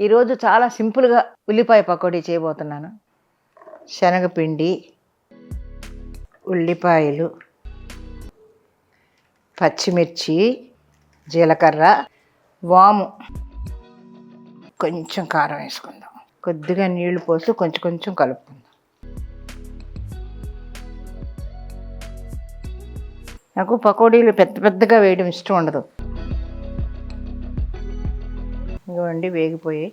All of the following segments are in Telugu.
ఈరోజు చాలా సింపుల్గా ఉల్లిపాయ పకోడీ చేయబోతున్నాను. శనగపిండి ఉల్లిపాయలు పచ్చిమిర్చి జీలకర్ర వాము. కొంచెం కారం వేసుకుందాం. కొద్దిగా నీళ్ళు పోసి కొంచెం కొంచెం కలుపుకుందాం. నాకు పకోడీలు పెద్ద పెద్దగా వేయడం ఇష్టం ఉండదు. ఇదిగోండి వేగిపోయి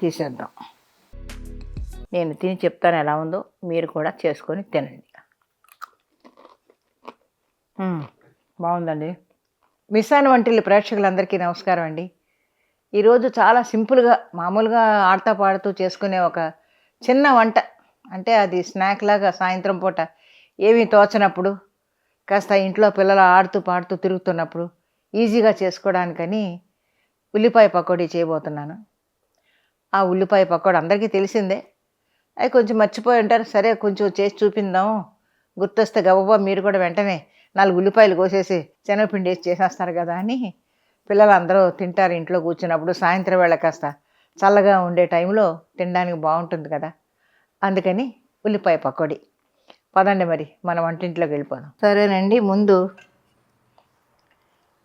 తీసేద్దాం. నేను తిని చెప్తాను ఎలా ఉందో మీరు కూడా చేసుకొని తినండి. బాగుందండి. మిస్సాన్ వంటిల్లు ప్రేక్షకులందరికీ నమస్కారం అండి. ఈరోజు చాలా సింపుల్గా మామూలుగా ఆడుతూ పాడుతూ చేసుకునే ఒక చిన్న వంట. అంటే అది స్నాక్ లాగా సాయంత్రం పూట ఏమీ తోచనప్పుడు కాస్త ఇంట్లో పిల్లలు ఆడుతూ పాడుతూ తిరుగుతున్నప్పుడు ఈజీగా చేసుకోవడానికని ఉల్లిపాయ పకోడీ చేయబోతున్నాను. ఆ ఉల్లిపాయ పకోడీ అందరికీ తెలిసిందే. అవి కొంచెం మర్చిపోయి ఉంటారు. సరే కొంచెం చేసి చూపిందాం గుర్తొస్తే గబగబా మీరు కూడా వెంటనే నాలుగు ఉల్లిపాయలు కోసేసి శనగపిండి వేసి చేసేస్తారు కదా అని పిల్లలు అందరూ తింటారు ఇంట్లో కూర్చున్నప్పుడు. సాయంత్రం వేళ కాస్త చల్లగా ఉండే టైంలో తినడానికి బాగుంటుంది కదా. అందుకని ఉల్లిపాయ పకోడీ. పదండి మరి మనం వంటింట్లోకి వెళ్ళిపోదాం. సరేనండి ముందు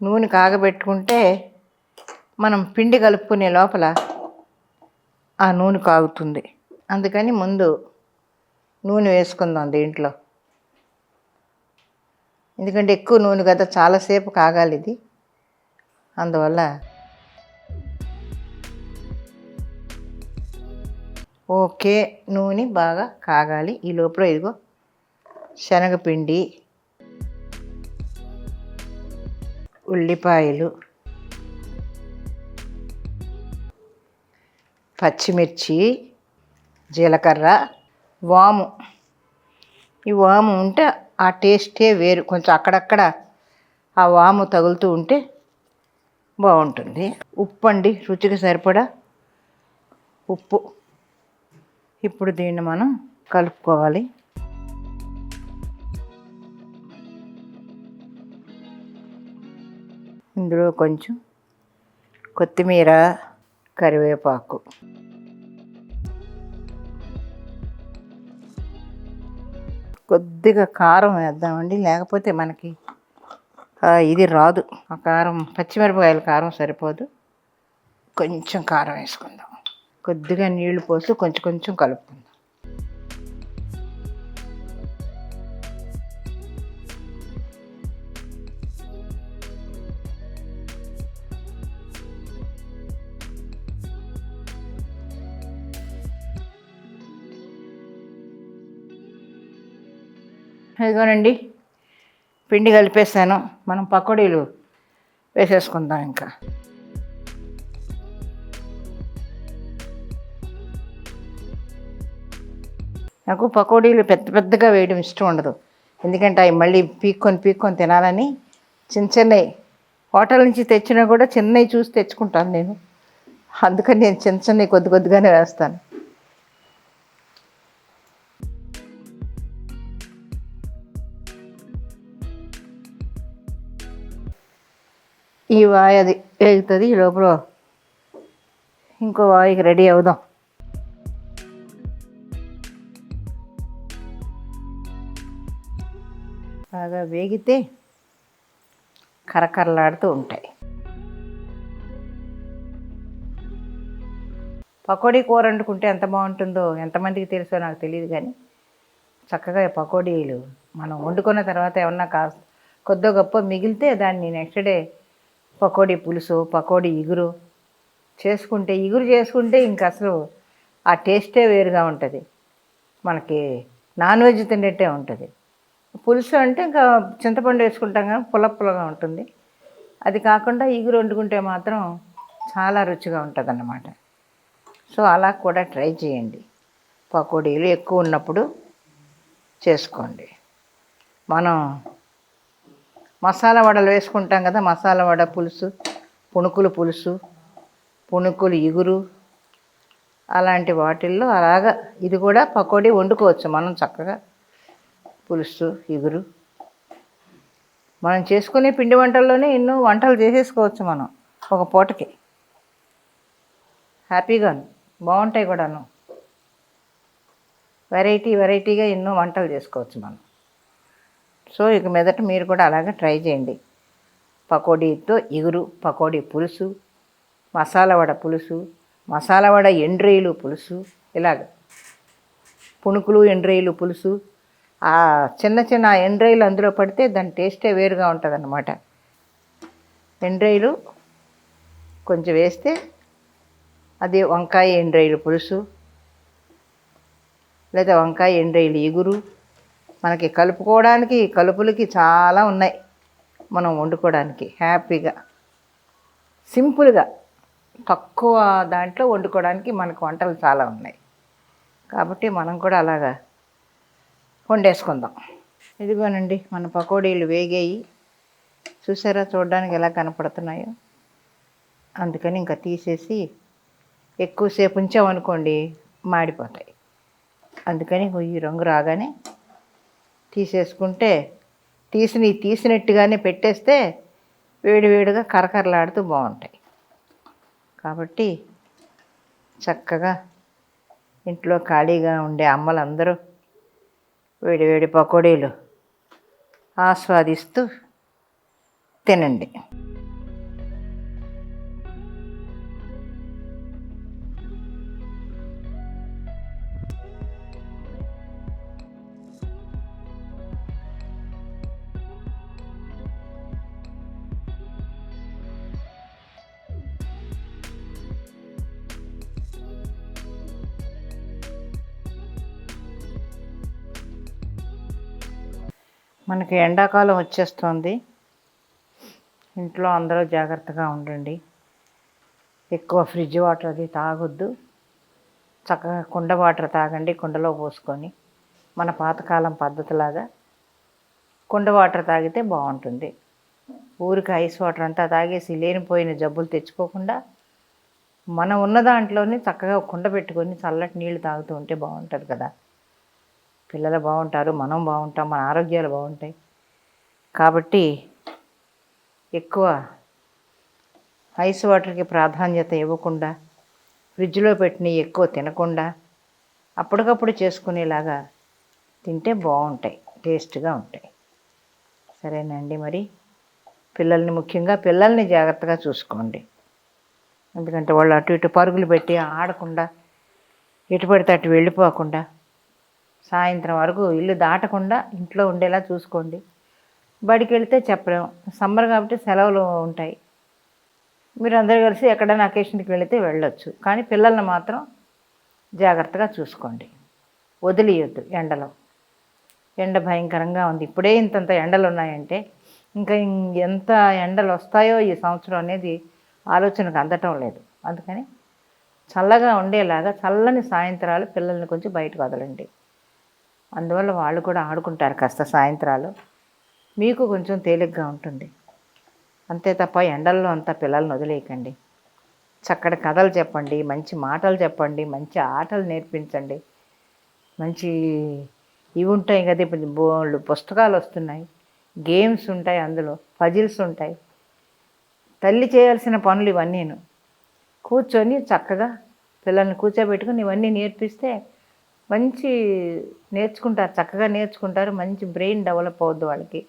నూనె కాగబెట్టుకుంటే మనం పిండి కలుపుకునే లోపల ఆ నూనె కాగుతుంది. అందుకని ముందు నూనె వేసుకుందాం దీంట్లో. ఎందుకంటే ఎక్కువ నూనె కదా చాలాసేపు కాగాలి ఇది. అందువల్ల ఓకే నూనె బాగా కాగాలి. ఈ లోపల ఇదిగో శనగపిండి ఉల్లిపాయలు పచ్చిమిర్చి జీలకర్ర వాము. ఈ వాము ఉంటే ఆ టేస్టే వేరు. కొంచెం అక్కడక్కడ ఆ వాము తగులుతూ ఉంటే బాగుంటుంది. ఉప్పు అండి రుచికి సరిపడా ఉప్పు. ఇప్పుడు దీన్ని మనం కలుపుకోవాలి. ఇందులో కొంచెం కొత్తిమీర కరివేపాకు. కొద్దిగా కారం వేద్దామండి లేకపోతే మనకి ఇది రాదు. ఆ కారం పచ్చిమిరపకాయల కారం సరిపోదు. కొంచెం కారం వేసుకుందాం. కొద్దిగా నీళ్ళు పోసి కొంచెం కొంచెం కలుపుకుందాం. ఇదిగోనండి పిండి కలిపేసాను. మనం పకోడీలు వేసేసుకుందాం ఇంకా. నాకు పకోడీలు పెద్ద పెద్దగా వేయడం ఇష్టం ఉండదు. ఎందుకంటే అవి మళ్ళీ పీక్కొని పీక్కొని తినాలని చిన్న చిన్నవి. హోటల్ నుంచి తెచ్చినా కూడా చిన్నవి చూసి తెచ్చుకుంటాను నేను. అందుకని నేను చిన్న చిన్నవి కొద్ది కొద్దిగానే వేస్తాను. ఈ వాయి అది వేగుతుంది ఈ లోపల ఇంకో వాయికి రెడీ అవుదాం. బాగా వేగితే కరకరలాడుతూ ఉంటాయి. పకోడీ కూర వండుకుంటే ఎంత బాగుంటుందో ఎంతమందికి తెలుసో నాకు తెలియదు కానీ చక్కగా పకోడీలు మనం వండుకున్న తర్వాత ఏమన్నా కా కొద్దో గొప్ప మిగిలితే దాన్ని నెక్స్ట్ డే పకోడీ పులుసు పకోడీ ఇగురు చేసుకుంటే ఇగురు చేసుకుంటే ఇంక అసలు ఆ టేస్టే వేరుగా ఉంటుంది. మనకి నాన్ వెజ్ తినేట్టే ఉంటుంది. పులుసు అంటే ఇంకా చింతపండు వేసుకుంటాం కానీ పుల్ల పుల్లగా ఉంటుంది. అది కాకుండా ఇగురు వండుకుంటే మాత్రం చాలా రుచిగా ఉంటుంది అన్నమాట సో అలా కూడా ట్రై చేయండి. పకోడీలు ఎక్కువ ఉన్నప్పుడు చేసుకోండి. మనం మసాలా వడలు వేసుకుంటాం కదా మసాలా వడ పులుసు పుణుకులు పులుసు పుణుకులు ఇగురు అలాంటి వాటిల్లో అలాగా ఇది కూడా పకోడీ వండుకోవచ్చు మనం చక్కగా. పులుసు ఇగురు. మనం చేసుకునే పిండి వంటల్లోనే ఎన్నో వంటలు చేసేసుకోవచ్చు మనం ఒక పూటకి. హ్యాపీగాను బాగుంటాయి కూడాను. వెరైటీ వెరైటీగా ఎన్నో వంటలు చేసుకోవచ్చు మనం. సో ఇక మీదట మీరు కూడా అలాగే ట్రై చేయండి. పకోడీతో ఇగురు పకోడీ పులుసు మసాలా వడ పులుసు మసాలా వడ ఎండ్రీలు పులుసు ఇలాగ పుణుకులు ఎండ్రీలు పులుసు ఆ చిన్న చిన్న ఎండ్రైలు అందులో పడితే దాని టేస్టే వేరుగా ఉంటుంది అన్నమాట ఎండ్రేలు కొంచెం వేస్తే అది వంకాయ ఎండ్రేలు పులుసు లేదా వంకాయ ఎండ్రైలు ఇగురు మనకి కలుపుకోవడానికి కలుపులకి చాలా ఉన్నాయి మనం వండుకోవడానికి. హ్యాపీగా సింపుల్గా తక్కువ దాంట్లో వండుకోవడానికి మనకు వంటలు చాలా ఉన్నాయి. కాబట్టి మనం కూడా అలాగా వండేసుకుందాం. ఇదిగోనండి మన పకోడీలు వేగాయి. చూసారా చూడడానికి ఎలా కనపడుతున్నాయో? అందుకని ఇంకా తీసేసి ఎక్కువసేపు ఉంచామనుకోండి మాడిపోతాయి. అందుకని ఈ రంగు రాగానే తీసేసుకుంటే తీసిన తీసినట్టుగానే పెట్టేస్తే వేడివేడిగా కరకరలాడుతూ బాగుంటాయి. కాబట్టి చక్కగా ఇంట్లో ఖాళీగా ఉండే అమ్మలందరూ వేడివేడి పకోడీలు ఆస్వాదిస్తూ తినండి. మనకి ఎండాకాలం వచ్చేస్తుంది. ఇంట్లో అందరూ జాగ్రత్తగా ఉండండి. ఎక్కువ ఫ్రిడ్జ్ వాటర్ అది తాగొద్దు. చక్కగా కుండ వాటర్ తాగండి కుండలో పోసుకొని. మన పాతకాలం పద్ధతిలాగా కుండ వాటర్ తాగితే బాగుంటుంది. ఊరికి ఐస్ వాటర్ అంతా తాగేసి లేనిపోయిన జబ్బులు తెచ్చుకోకుండా మనం ఉన్న దాంట్లోనే చక్కగా కుండ పెట్టుకొని చల్లటి నీళ్ళు తాగుతూ ఉంటే బాగుంటుంది కదా. పిల్లలు బాగుంటారు మనం బాగుంటాం మన ఆరోగ్యాలు బాగుంటాయి. కాబట్టి ఎక్కువ ఐస్ వాటర్కి ప్రాధాన్యత ఇవ్వకుండా ఫ్రిడ్జ్లో పెట్టినవి ఎక్కువ తినకుండా అప్పటికప్పుడు చేసుకునేలాగా తింటే బాగుంటాయి టేస్ట్గా ఉంటాయి. సరేనండి మరి? పిల్లల్ని ముఖ్యంగా పిల్లల్ని జాగ్రత్తగా చూసుకోండి. ఎందుకంటే వాళ్ళు అటు ఇటు పరుగులు పెట్టి ఆడకుండా ఎటు పడితే అటు వెళ్ళిపోకుండా సాయంత్రం వరకు ఇల్లు దాటకుండా ఇంట్లో ఉండేలా చూసుకోండి. బడికి వెళ్తే చెప్పలేం. సమ్మర్ కాబట్టి సెలవులు ఉంటాయి. మీరు అందరు కలిసి ఎక్కడైనా అకేషన్కి వెళితే వెళ్ళొచ్చు. కానీ పిల్లల్ని మాత్రం జాగ్రత్తగా చూసుకోండి. వదిలియొద్దు ఎండలో. ఎండ భయంకరంగా ఉంది. ఇప్పుడే ఇంతంత ఎండలు ఉన్నాయంటే ఇంకా ఎంత ఎండలు వస్తాయో ఈ సంవత్సరం అనేది ఆలోచనకు అందటం లేదు. అందుకని చల్లగా ఉండేలాగా చల్లని సాయంత్రాలు పిల్లల్ని కొంచెం బయటకు వదలండి. అందువల్ల వాళ్ళు కూడా ఆడుకుంటారు కాస్త సాయంత్రాలు. మీకు కొంచెం తేలిగ్గా ఉంటుంది. అంతే తప్ప ఎండల్లో అంతా పిల్లల్ని వదిలేయకండి. చక్కటి కథలు చెప్పండి మంచి మాటలు చెప్పండి మంచి ఆటలు నేర్పించండి. మంచి ఇవి ఉంటాయి కదా ఇప్పుడు బోళ్ళు పుస్తకాలు వస్తున్నాయి. గేమ్స్ ఉంటాయి అందులో పజిల్స్ ఉంటాయి. తల్లి చేయాల్సిన పనులు ఇవన్నీను. కూర్చొని చక్కగా పిల్లల్ని కూర్చోబెట్టుకుని ఇవన్నీ నేర్పిస్తే మంచి నేర్చుకుంటారు చక్కగా నేర్చుకుంటారు మంచి బ్రెయిన్ డెవలప్ అవుద్ది వాళ్ళకి.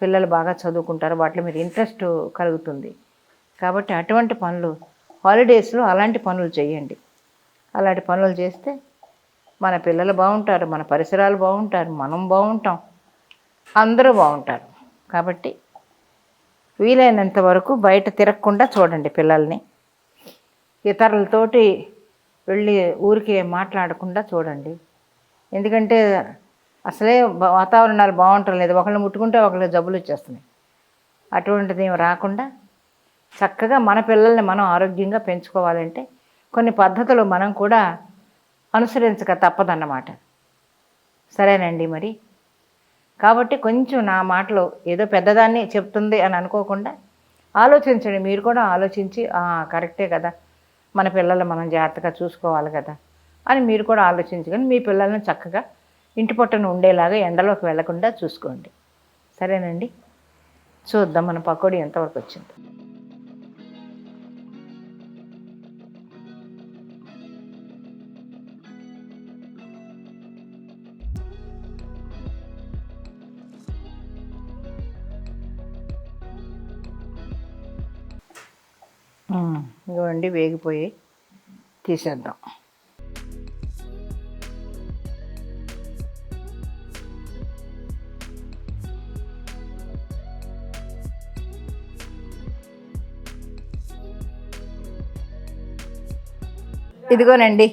పిల్లలు బాగా చదువుకుంటారు వాటిలో మీరు ఇంట్రెస్ట్ కలుగుతుంది. కాబట్టి అటువంటి పనులు హాలిడేస్లో అలాంటి పనులు చేయండి. అలాంటి పనులు చేస్తే మన పిల్లలు బాగుంటారు మన పరిసరాలు బాగుంటారు మనం బాగుంటాం అందరూ బాగుంటారు. కాబట్టి వీలైనంత వరకు బయట తిరగకుండా చూడండి పిల్లల్ని. ఇతరులతోటి వెళ్ళి ఊరికి మాట్లాడకుండా చూడండి. ఎందుకంటే అసలే వాతావరణాలు బాగుంటం లేదు. ఒకళ్ళు ముట్టుకుంటే ఒకళ్ళు జబ్బులు వచ్చేస్తున్నాయి. అటువంటిది ఏమి రాకుండా చక్కగా మన పిల్లల్ని మనం ఆరోగ్యంగా పెంచుకోవాలంటే కొన్ని పద్ధతులు మనం కూడా అనుసరించక తప్పదన్నమాట. సరేనండి మరి. కాబట్టి కొంచెం నా మాటలు ఏదో పెద్దదాన్ని చెప్తుంది అని అనుకోకుండా ఆలోచించండి. మీరు కూడా ఆలోచించి కరెక్టే కదా. మన పిల్లలు మనం జాగ్రత్తగా చూసుకోవాలి కదా అని మీరు కూడా ఆలోచించుకొని మీ పిల్లల్ని చక్కగా ఇంటి పట్టున ఉండేలాగా ఎండలోకి వెళ్ళకుండా చూసుకోండి. సరేనండి? చూద్దాం మన పకోడీ ఎంతవరకు వచ్చింది. ఇదిగోండి వేగిపోయి తీసేద్దాం. ఇదిగోనండి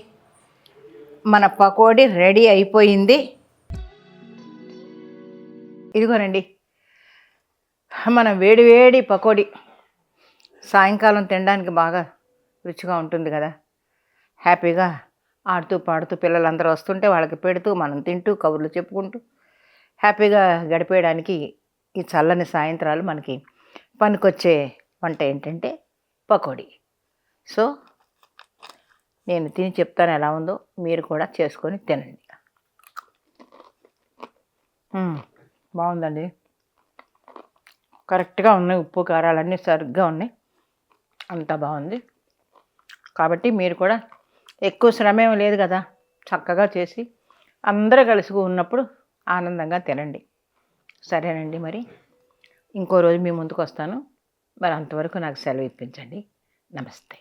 మన పకోడీ రెడీ అయిపోయింది. ఇదిగోనండి మన వేడి వేడి పకోడీ సాయంకాలం తినడానికి బాగా రుచిగా ఉంటుంది కదా. హ్యాపీగా ఆడుతూ పాడుతూ పిల్లలందరూ వస్తుంటే వాళ్ళకి పెడుతూ మనం తింటూ కబుర్లు చెప్పుకుంటూ హ్యాపీగా గడిపేయడానికి ఈ చల్లని సాయంత్రాలు మనకి పనికొచ్చే వంట ఏంటంటే పకోడీ. సో నేను తిని చెప్తాను ఎలా ఉందో మీరు కూడా చేసుకొని తినండి. బాగుందండి. కరెక్ట్గా ఉన్నాయి ఉప్పు కారాలన్నీ సరిగ్గా ఉన్నాయి. అంతా బాగుంది. కాబట్టి మీరు కూడా ఎక్కువ శ్రమ ఏం లేదు కదా చక్కగా చేసి అందరూ కలిసి ఉన్నప్పుడు ఆనందంగా తినండి. సరేనండి మరి. ఇంకో రోజు మీ ముందుకు వస్తాను. మరి అంతవరకు నాకు సెలవు ఇప్పించండి. నమస్తే.